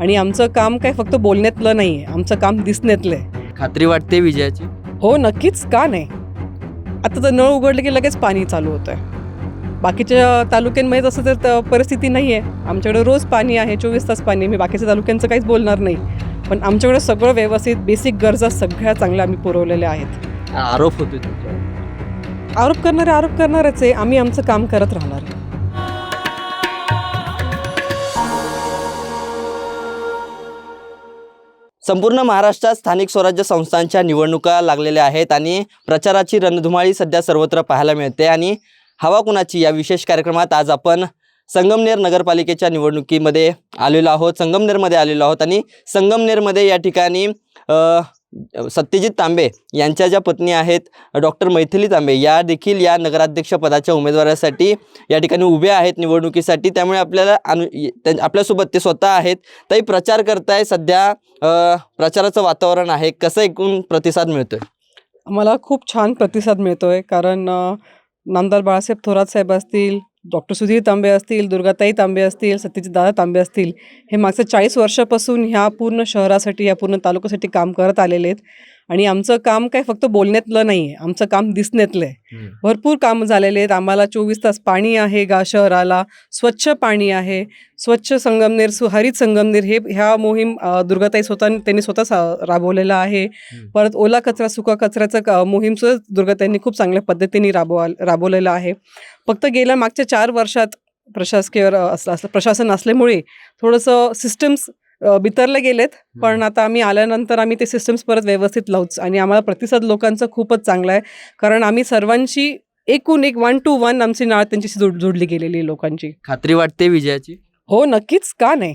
आणि आमचं काम काय फक्त बोलण्यातलं नाही आहे आमचं काम दिसण्यातलं आहे. खात्री वाटते विजयाची? हो नक्कीच का नाही? आता तर नळ उघडलं की लगेच पाणी चालू होतं आहे बाकीच्या तालुक्यांमध्ये तसं तर त- परिस्थिती नाही आहे आमच्याकडे रोज पाणी आहे चोवीस तास पाणी आहे. मी बाकीच्या तालुक्यांचं काहीच बोलणार नाही. पण आमच्याकडे सगळं व्यवस्थित बेसिक गरजा सगळ्या चांगल्या आम्ही पुरवलेल्या आहेत. आरोप तुमच्यावर? आरोप करणारे आरोप करणारच आहे. आम्ही आमचं काम करत राहणार. आहे संपूर्ण महाराष्ट्रात स्थानिक स्वराज्य संस्थांच्या निवडणुका लागलेल्या आहेत आणि प्रचाराची रणधुमाळी सध्या सर्वत्र पाहायला मिळते. आणि हवा कुणाची? या विशेष कार्यक्रमात आज आपण संगमनेर नगरपालिकेच्या निवडणुकीमध्ये आलेलो आहोत संगमनेरमध्ये आलेलो आहोत. आणि संगमनेरमध्ये या ठिकाणी सत्यजित तांबे यांच्या ज्या पत्नी आहेत डॉक्टर मैथिली तांबे या देखील या नगराध्यक्ष पदाच्या उमेदवारासाठी या ठिकाणी उभे आहेत निवडणुकीसाठी. त्यामुळे आपल्याला अनु त्यां- आपल्यासोबत ते स्वतः आहेत. ताई प्रचार करताय सध्या प्रचाराचं वातावरण आहे. कसं एकूण प्रतिसाद मिळतोय? मला खूप छान प्रतिसाद मिळतो आहे कारण अ, नामदार बाळासाहेब थोरात साहेब असतील डॉक्टर सुधीर तांबे असतील दुर्गाताई तांबे असतील सत्यजित दादा तांबे असतील हे मागच्या चाळीस वर्षापासून ह्या पूर्ण शहरासाठी या पूर्ण तालुक्यासाठी काम करत आलेले आहेत. आणि आमचं काम काय फक्त बोलण्यातलं नाही आहे आमचं काम दिसण्यातलं आहे. भरपूर कामं झालेले आहेत. आम्हाला चोवीस तास पाणी आहे गा शहराला स्वच्छ पाणी आहे. स्वच्छ संगमनेर सु हरित संगमनेर हे ह्या मोहीम दुर्गाताई स्वतः त्यांनी स्वतः सा- राबवलेला आहे. परत ओला कचरा सुका कचऱ्याचं मोहीम सुद्धा दुर्गाताईंनी खूप चांगल्या पद्धतीने राबवा राबवलेलं आहे. फक्त गेल्या मागच्या चार वर्षात प्रशासकीय असं प्रशासन असल्यामुळे थोडंसं सिस्टम्स बितरले गेलेत. पण आता आम्ही आल्यानंतर आम्ही ते सिस्टम्स परत व्यवस्थित लावूच. आणि आम्हाला प्रतिसाद लोकांचा खूपच चांगला आहे. कारण आम्ही सर्वांशी एकूण एक वन टू वन आमची नाळ त्यांच्याशी जोड जोडली गेलेली आहे लोकांची. खात्री वाटते विजयाची? हो नक्कीच. का नाही?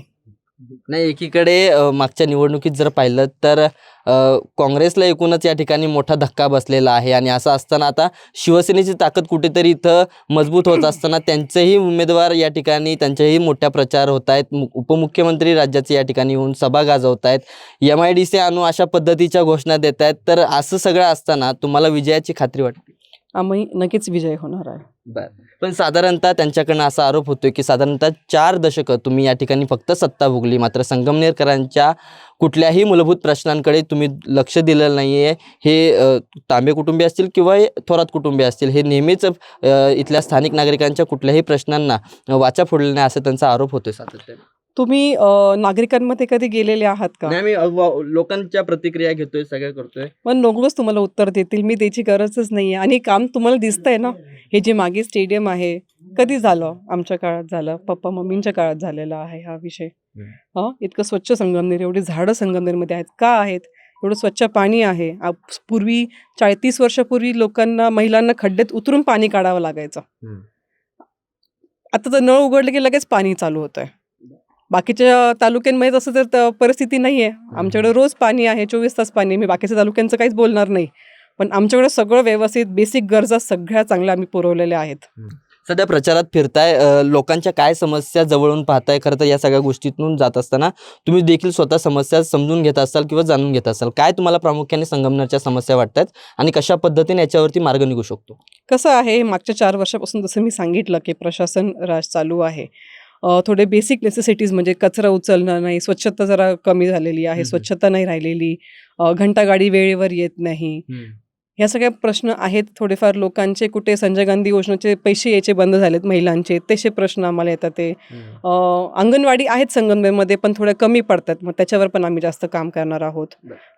नाही एकीकडे अ, मागच्या निवडणुकीत जर पाहिलं तर अ, काँग्रेसला एकूणच या ठिकाणी मोठा धक्का बसलेला आहे आणि असं असताना आता शिवसेनेची ताकद कुठेतरी इथं मजबूत होत असताना त्यांचेही उमेदवार या ठिकाणी त्यांच्याही मोठ्या प्रचार होत आहेत मु- उपमुख्यमंत्री राज्याचे या ठिकाणी येऊन सभा गाजवत आहेत एम आय डी सी आणू अशा पद्धतीच्या घोषणा देत आहेत तर असं सगळं असताना तुम्हाला विजयाची खात्री वाटते? आम्ही नक्कीच विजय होणार आहे. बर. पण साधारणतः त्यांच्याकडनं असा आरोप होतोय की साधारणतः चार दशकं तुम्ही या ठिकाणी फक्त सत्ता भोगली मात्र संगमनेरकरांच्या कुठल्याही मूलभूत प्रश्नांकडे तुम्ही लक्ष दिलेलं नाही आहे हे तांबे कुटुंबीय असतील किंवा थोरात कुटुंबीय असतील हे नेहमीच इथल्या स्थानिक नागरिकांच्या कुठल्याही प्रश्नांना वाचा फोडले नाही असं त्यांचा आरोप होतोय सातत्याने तुम्ही नागरिकांमध्ये कधी गेलेले आहात का? नाही आम्ही लोकांच्या प्रतिक्रिया घेतोय सगळ्या करतोय. पण लोकच तुम्हाला उत्तर देतील मी त्याची गरजच नाही आहे आणि काम तुम्हाला दिसतंय ना हे जे मागे स्टेडियम आहे कधी झालं? आमच्या काळात झालं पप्पा मम्मींच्या काळात झालेला आहे हा विषय. हम्म. हा? इतकं स्वच्छ संगमनेर एवढी झाडं संगमनेरमध्ये आहेत का आहेत? एवढं स्वच्छ पाणी आहे. आप- पूर्वी चाळीस वर्षापूर्वी लोकांना महिलांना खड्ड्यात उतरून पाणी काढावं लागायचं. हम्म. आता तर नळ उघडलं की लगेच पाणी चालू होतं आहे बाकीच्या तालुक्यांमध्ये तसं तर त- परिस्थिती नाही आहे आमच्याकडे रोज पाणी आहे चोवीस तास पाणी आहे. मी बाकीच्या तालुक्यांचं काहीच बोलणार नाही. पण आमच्याकडे सगळं व्यवस्थित बेसिक गरजा सगळ्या चांगल्या आम्ही पुरवलेल्या आहेत. सध्या प्रचारात फिरताय अ, लोकांच्या काय समस्या जवळून पाहताय? खरं तर या सगळ्या गोष्टीतून जात असताना तुम्ही देखील स्वतः समस्या समजून घेत असाल किंवा जाणून घेत असाल. काय तुम्हाला प्रामुख्याने संगमनेरच्या समस्या वाटतात आणि कशा पद्धतीने याच्यावरती मार्ग निघू शकतो? कसं आहे मागच्या चार वर्षापासून जसं मी सांगितलं की प्रशासन राज चालू आहे. थोडे बेसिक नेसेसिटीज म्हणजे कचरा उचलणं नाही स्वच्छता जरा कमी झालेली आहे. स्वच्छता नाही राहिलेली घंटागाडी वेळेवर येत नाही. ह्या सगळ्या प्रश्न आहेत. थोडेफार लोकांचे कुठे संजय गांधी योजनेचे पैसे यायचे बंद झालेत महिलांचे तसे प्रश्न आम्हाला येतात ते. अंगणवाडी आहेत संगमनेरमध्ये पण थोड्या कमी पडतात. मग त्याच्यावर पण आम्ही जास्त काम करणार आहोत.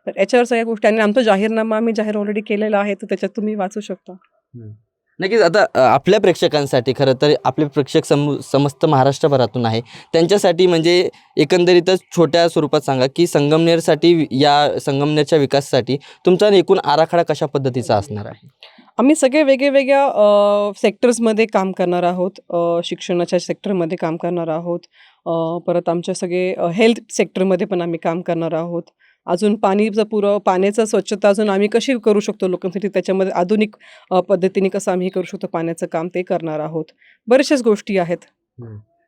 तर याच्यावर सगळ्या गोष्टी आणि आमचा जाहीरनामा आम्ही जाहीर ऑलरेडी केलेला आहे तर त्याच्यात तुम्ही वाचू शकता. नक्कीच आता आपल्या प्रेक्षकांसाठी खरं तर आपले प्रेक्षक सम समस्त महाराष्ट्रभरातून आहे. त्यांच्यासाठी म्हणजे एकंदरीतच छोट्या स्वरूपात सांगा की संगमनेरसाठी या संगमनेरच्या विकासासाठी तुमचा एकूण आराखडा कशा पद्धतीचा असणार आहे? आम्ही सगळे वेगळ्यावेगळ्या सेक्टर्समध्ये काम करणार आहोत. शिक्षणाच्या सेक्टरमध्ये काम करणार आहोत. परत आमच्या सगळे हेल्थ सेक्टरमध्ये पण आम्ही काम करणार आहोत. अजून पाणीचा पुरव पाण्याचा स्वच्छता अजून आम्ही कशी करू शकतो लोकांसाठी? त्याच्यामध्ये आधुनिक पद्धतीने कसं आम्ही हे करू शकतो पाण्याचं काम ते करणार आहोत. बऱ्याचशाच गोष्टी आहेत.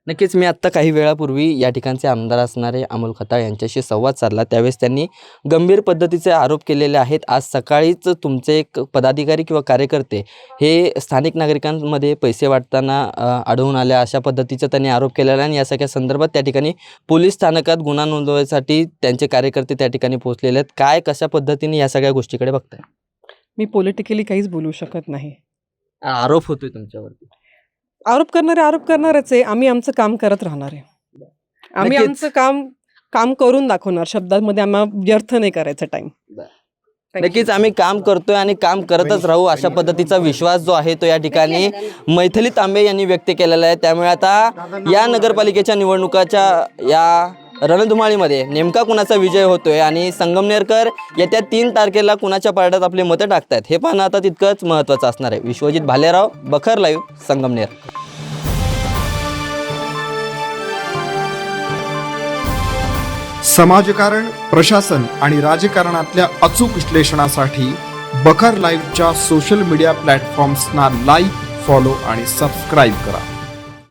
नक्कीच मी आत्ता काही वेळापूर्वी या ठिकाणचे आमदार असणारे अमोल खताळ यांच्याशी संवाद साधला. त्यावेळेस त्यांनी गंभीर पद्धतीचे आरोप केलेले आहेत. आज सकाळीच तुमचे एक पदाधिकारी किंवा कार्यकर्ते हे स्थानिक नागरिकांमध्ये पैसे वाटताना आढळून आल्या अशा पद्धतीचा त्यांनी आरोप केलेला आहे आणि या सगळ्या संदर्भात त्या ठिकाणी पोलीस स्थानकात गुन्हा नोंदवायसाठी त्यांचे कार्यकर्ते त्या ठिकाणी पोहोचलेले आहेत. काय कशा पद्धतीने या सगळ्या गोष्टीकडे बघताय? मी पॉलिटिकली काहीच बोलू शकत नाही. आरोप होतोय तुमच्यावरती. आरोप करणारे आरोप करणारच आहे. आम्ही आमचं काम करत राहणार आहे. आम्ही नक्कीच. आमचं काम काम करून दाखवणार. शब्दांमध्ये आम्हाला व्यर्थ नाही करायचा टाइम नक्कीच आम्ही काम करतोय आणि काम करतच राहू अशा पद्धतीचा विश्वास जो आहे तो या ठिकाणी मैथिली तांबे यांनी व्यक्त केलेला आहे. त्यामुळे आता या नगरपालिकेच्या निवडणुकाच्या या रणधुमाळीमध्ये नेमका कुणाचा विजय होतोय आणि संगमनेरकर येत्या तीन तारखेला कुणाच्या पारड्यात आपली मतं टाकतायत? हे पाहणं आता तितकंच महत्त्वाचं असणार आहे. विश्वजित भालेराव बखर लाईव्ह संगमनेर. समाजकारण प्रशासन आणि राजकारणातल्या अचूक विश्लेषणासाठी बखर लाईव्हच्या सोशल मीडिया प्लॅटफॉर्म्सना लाईक फॉलो आणि सबस्क्राईब करा.